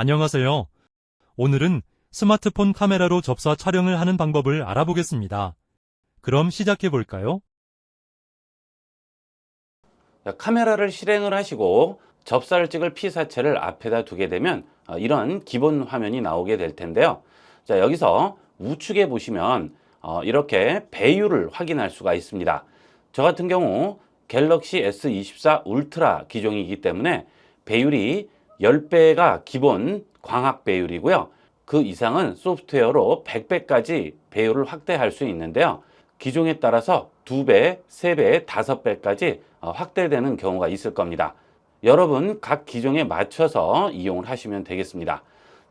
안녕하세요. 오늘은 스마트폰 카메라로 접사 촬영을 하는 방법을 알아보겠습니다. 그럼 시작해 볼까요? 자, 카메라를 실행을 하시고 접사를 찍을 피사체를 앞에다 두게 되면 어, 이런 기본 화면이 나오게 될 텐데요. 자, 여기서 우측에 보시면 어, 이렇게 배율을 확인할 수가 있습니다. 저 같은 경우 갤럭시 S24 울트라 기종이기 때문에 배율이 10배가 기본 광학 배율이고요. 그 이상은 소프트웨어로 100배까지 배율을 확대할 수 있는데요. 기종에 따라서 2배, 3배, 5배까지 어, 확대되는 경우가 있을 겁니다. 여러분 각 기종에 맞춰서 이용을 하시면 되겠습니다.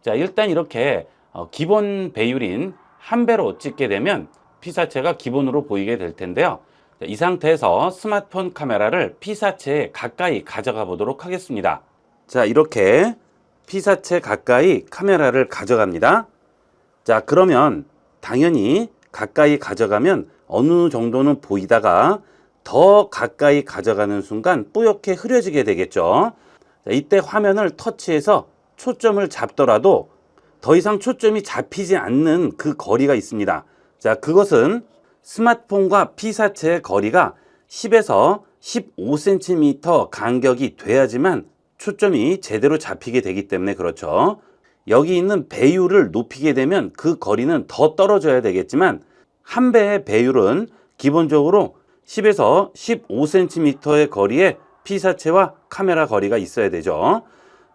자, 일단 이렇게 어, 기본 배율인 한 배로 찍게 되면 피사체가 기본으로 보이게 될 텐데요. 자, 이 상태에서 스마트폰 카메라를 피사체에 가까이 가져가 보도록 하겠습니다. 자, 이렇게 피사체 가까이 카메라를 가져갑니다. 자, 그러면 당연히 가까이 가져가면 어느 정도는 보이다가 더 가까이 가져가는 순간 뿌옇게 흐려지게 되겠죠. 자, 이때 화면을 터치해서 초점을 잡더라도 더 이상 초점이 잡히지 않는 그 거리가 있습니다. 자, 그것은 스마트폰과 피사체의 거리가 10에서 15cm 간격이 돼야지만 초점이 제대로 잡히게 되기 때문에 그렇죠. 여기 있는 배율을 높이게 되면 그 거리는 더 떨어져야 되겠지만 한 배의 배율은 기본적으로 10에서 15cm의 거리에 피사체와 카메라 거리가 있어야 되죠.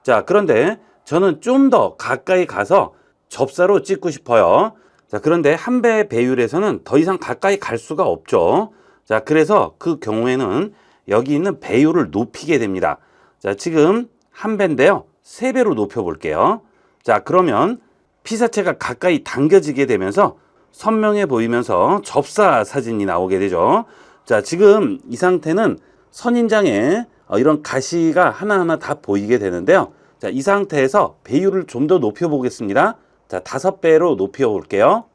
자, 그런데 저는 좀 더 가까이 가서 접사로 찍고 싶어요. 자, 그런데 한 배의 배율에서는 더 이상 가까이 갈 수가 없죠. 자, 그래서 그 경우에는 여기 있는 배율을 높이게 됩니다. 자, 지금 한 배인데요. 세 배로 높여 볼게요. 자, 그러면 피사체가 가까이 당겨지게 되면서 선명해 보이면서 접사 사진이 나오게 되죠. 자, 지금 이 상태는 선인장에 어, 이런 가시가 하나하나 다 보이게 되는데요. 자, 이 상태에서 배율을 좀 더 높여 보겠습니다. 자, 다섯 배로 높여 볼게요.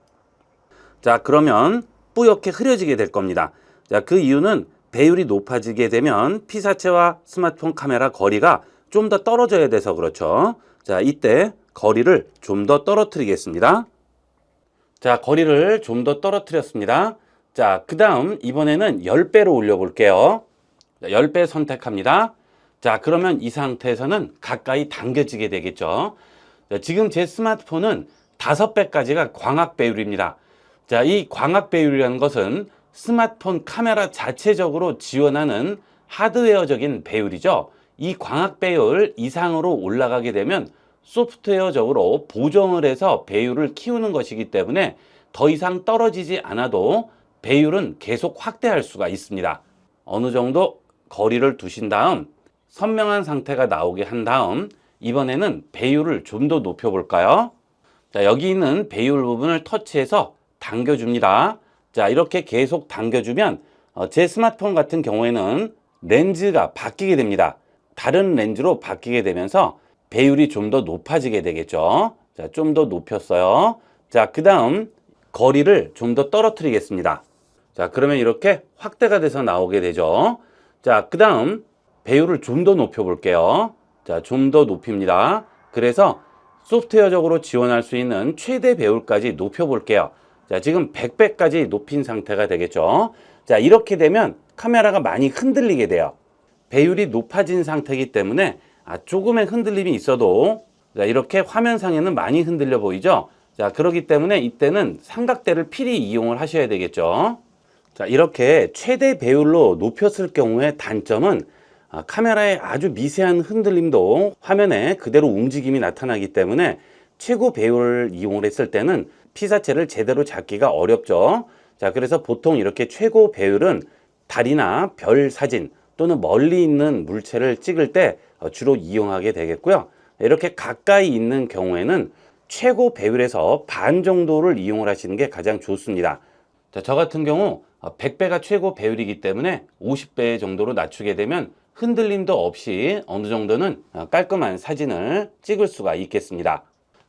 자, 그러면 뿌옇게 흐려지게 될 겁니다. 자, 그 이유는 배율이 높아지게 되면 피사체와 스마트폰 카메라 거리가 좀 더 떨어져야 돼서 그렇죠. 자, 이때 거리를 좀 더 떨어뜨리겠습니다. 자, 거리를 좀 더 떨어뜨렸습니다. 자, 그 다음 이번에는 10배로 올려볼게요. 자, 10배 선택합니다. 자, 그러면 이 상태에서는 가까이 당겨지게 되겠죠. 자, 지금 제 스마트폰은 5배까지가 광학 배율입니다. 자, 이 광학 배율이라는 것은 스마트폰 카메라 자체적으로 지원하는 하드웨어적인 배율이죠. 이 광학 배율 이상으로 올라가게 되면 소프트웨어적으로 보정을 해서 배율을 키우는 것이기 때문에 더 이상 떨어지지 않아도 배율은 계속 확대할 수가 있습니다. 어느 정도 거리를 두신 다음 선명한 상태가 나오게 한 다음 이번에는 배율을 좀 더 높여 볼까요? 자, 여기 있는 배율 부분을 터치해서 당겨줍니다. 자, 이렇게 계속 당겨주면 어, 제 스마트폰 같은 경우에는 렌즈가 바뀌게 됩니다. 다른 렌즈로 바뀌게 되면서 배율이 좀 더 높아지게 되겠죠. 자, 좀 더 높였어요. 자, 그 다음 거리를 좀 더 떨어뜨리겠습니다. 자, 그러면 이렇게 확대가 돼서 나오게 되죠. 자, 그 다음 배율을 좀 더 높여 볼게요. 자, 좀 더 높입니다. 그래서 소프트웨어적으로 지원할 수 있는 최대 배율까지 높여 볼게요. 자, 지금 100배까지 높인 상태가 되겠죠. 자, 이렇게 되면 카메라가 많이 흔들리게 돼요. 배율이 높아진 상태이기 때문에 아, 조금의 흔들림이 있어도 자, 이렇게 화면상에는 많이 흔들려 보이죠. 자, 그렇기 때문에 이때는 삼각대를 필히 이용을 하셔야 되겠죠. 자, 이렇게 최대 배율로 높였을 경우의 단점은 아, 카메라의 아주 미세한 흔들림도 화면에 그대로 움직임이 나타나기 때문에 최고 배율을 이용을 했을 때는 피사체를 제대로 잡기가 어렵죠. 자, 그래서 보통 이렇게 최고 배율은 달이나 별 사진 또는 멀리 있는 물체를 찍을 때 어, 주로 이용하게 되겠고요. 이렇게 가까이 있는 경우에는 최고 배율에서 반 정도를 이용을 하시는 게 가장 좋습니다. 자, 저 같은 경우 100배가 최고 배율이기 때문에 50배 정도로 낮추게 되면 흔들림도 없이 어느 정도는 어, 깔끔한 사진을 찍을 수가 있겠습니다.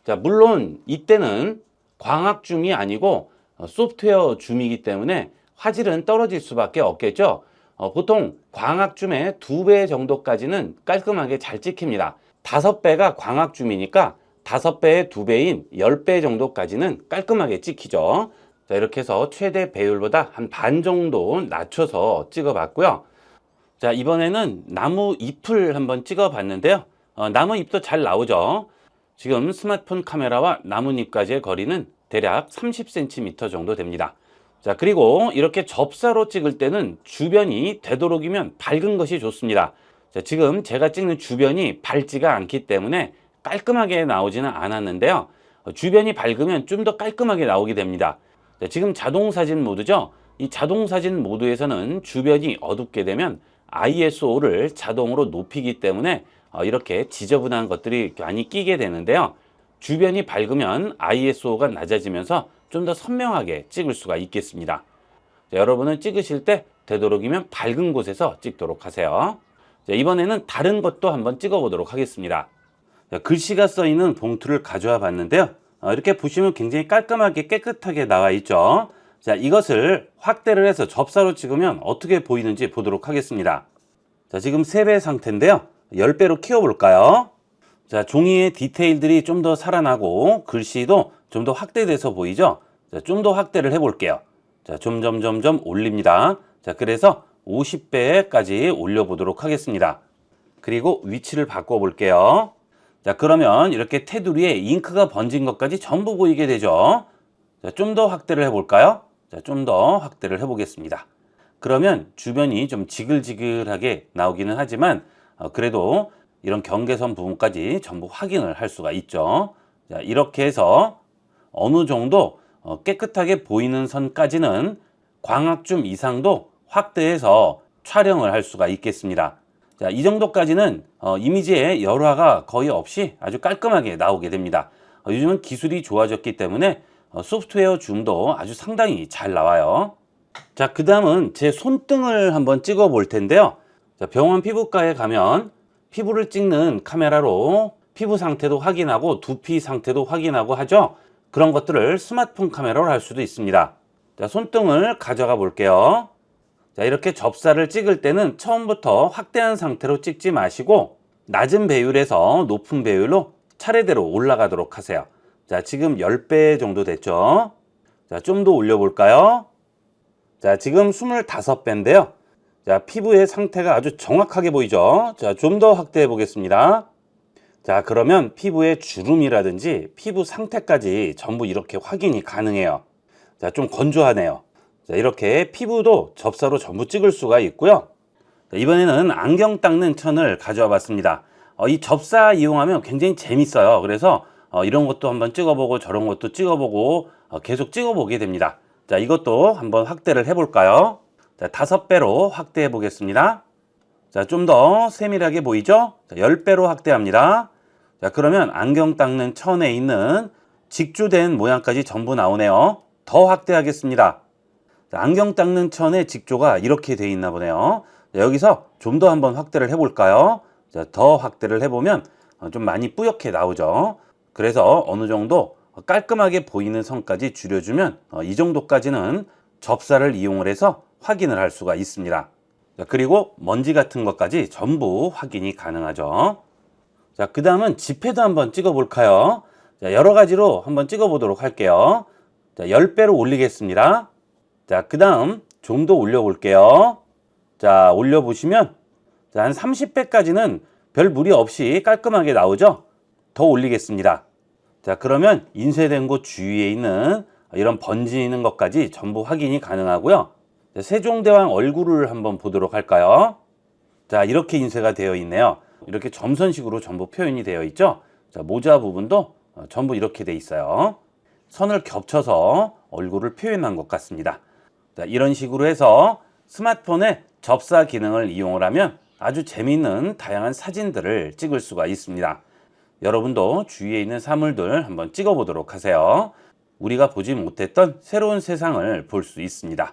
자, 물론 이때는 광학 줌이 아니고 어, 소프트웨어 줌이기 때문에 화질은 떨어질 수밖에 없겠죠. 어, 보통 광학 줌의 두 배 정도까지는 깔끔하게 잘 찍힙니다. 다섯 배가 광학 줌이니까 다섯 배의 두 배인 열 배 정도까지는 깔끔하게 찍히죠. 자, 이렇게 해서 최대 배율보다 한 반 정도 낮춰서 찍어봤고요. 자, 이번에는 나무 잎을 한번 찍어봤는데요. 어, 나무 잎도 잘 나오죠. 지금 스마트폰 카메라와 나뭇잎까지의 거리는 대략 30cm 정도 됩니다. 자, 그리고 이렇게 접사로 찍을 때는 주변이 되도록이면 밝은 것이 좋습니다. 자, 지금 제가 찍는 주변이 밝지가 않기 때문에 깔끔하게 나오지는 않았는데요. 어, 주변이 밝으면 좀 더 깔끔하게 나오게 됩니다. 자, 지금 자동 사진 모드죠. 이 자동 사진 모드에서는 주변이 어둡게 되면 ISO를 자동으로 높이기 때문에 어, 이렇게 지저분한 것들이 많이 끼게 되는데요. 주변이 밝으면 ISO가 낮아지면서 좀 더 선명하게 찍을 수가 있겠습니다. 자, 여러분은 찍으실 때 되도록이면 밝은 곳에서 찍도록 하세요. 자, 이번에는 다른 것도 한번 찍어 보도록 하겠습니다. 자, 글씨가 써 있는 봉투를 가져와 봤는데요. 어, 이렇게 보시면 굉장히 깔끔하게 깨끗하게 나와 있죠. 자, 이것을 확대를 해서 접사로 찍으면 어떻게 보이는지 보도록 하겠습니다. 자, 지금 3배 상태인데요. 10배로 키워볼까요? 자, 종이의 디테일들이 좀 더 살아나고 글씨도 좀 더 확대돼서 보이죠? 자, 좀 더 확대를 해볼게요. 자, 점점 점점 올립니다. 자, 그래서 50배까지 올려보도록 하겠습니다. 그리고 위치를 바꿔볼게요. 자, 그러면 이렇게 테두리에 잉크가 번진 것까지 전부 보이게 되죠. 자, 좀 더 확대를 해볼까요? 자, 좀 더 확대를 해보겠습니다. 그러면 주변이 좀 지글지글하게 나오기는 하지만 어, 그래도 이런 경계선 부분까지 전부 확인을 할 수가 있죠. 자, 이렇게 해서 어느 정도 어, 깨끗하게 보이는 선까지는 광학줌 이상도 확대해서 촬영을 할 수가 있겠습니다. 자, 이 정도까지는 어, 이미지의 열화가 거의 없이 아주 깔끔하게 나오게 됩니다. 어, 요즘은 기술이 좋아졌기 때문에 어, 소프트웨어 줌도 아주 상당히 잘 나와요. 자, 그 다음은 제 손등을 한번 찍어 볼 텐데요. 자, 병원 피부과에 가면 피부를 찍는 카메라로 피부 상태도 확인하고 두피 상태도 확인하고 하죠. 그런 것들을 스마트폰 카메라로 할 수도 있습니다. 자, 손등을 가져가 볼게요. 자, 이렇게 접사를 찍을 때는 처음부터 확대한 상태로 찍지 마시고 낮은 배율에서 높은 배율로 차례대로 올라가도록 하세요. 자, 지금 10배 정도 됐죠? 자, 좀 더 올려볼까요? 자, 지금 25배인데요. 자, 피부의 상태가 아주 정확하게 보이죠? 자, 좀 더 확대해 보겠습니다. 자, 그러면 피부의 주름이라든지 피부 상태까지 전부 이렇게 확인이 가능해요. 자, 좀 건조하네요. 자, 이렇게 피부도 접사로 전부 찍을 수가 있고요. 자, 이번에는 안경 닦는 천을 가져와 봤습니다. 어, 이 접사 이용하면 굉장히 재밌어요. 그래서 어, 이런 것도 한번 찍어보고 저런 것도 찍어보고 어, 계속 찍어보게 됩니다. 자, 이것도 한번 확대를 해볼까요? 자, 다섯 배로 확대해 보겠습니다. 자, 좀 더 세밀하게 보이죠? 자, 10배로 확대합니다. 자, 그러면 안경 닦는 천에 있는 직조된 모양까지 전부 나오네요. 더 확대하겠습니다. 자, 안경 닦는 천의 직조가 이렇게 돼 있나 보네요. 자, 여기서 좀 더 한번 확대를 해볼까요? 자, 더 확대를 해보면 어, 좀 많이 뿌옇게 나오죠. 그래서 어느 정도 깔끔하게 보이는 선까지 줄여주면 어, 이 정도까지는 접사를 이용을 해서 확인을 할 수가 있습니다. 자, 그리고 먼지 같은 것까지 전부 확인이 가능하죠. 자, 그 다음은 지폐도 한번 찍어 볼까요? 자, 여러 가지로 한번 찍어 보도록 할게요. 자, 10배로 올리겠습니다. 자, 그 다음 좀 더 올려 볼게요. 자, 올려 보시면 자, 한 30배까지는 별 무리 없이 깔끔하게 나오죠? 더 올리겠습니다. 자, 그러면 인쇄된 곳 주위에 있는 이런 번지는 것까지 전부 확인이 가능하고요. 자, 세종대왕 얼굴을 한번 보도록 할까요? 자, 이렇게 인쇄가 되어 있네요. 이렇게 점선식으로 전부 표현이 되어 있죠? 자, 모자 부분도 어, 전부 이렇게 돼 있어요. 선을 겹쳐서 얼굴을 표현한 것 같습니다. 자, 이런 식으로 해서 스마트폰의 접사 기능을 이용을 하면 아주 재미있는 다양한 사진들을 찍을 수가 있습니다. 여러분도 주위에 있는 사물들 한번 찍어 보도록 하세요. 우리가 보지 못했던 새로운 세상을 볼 수 있습니다.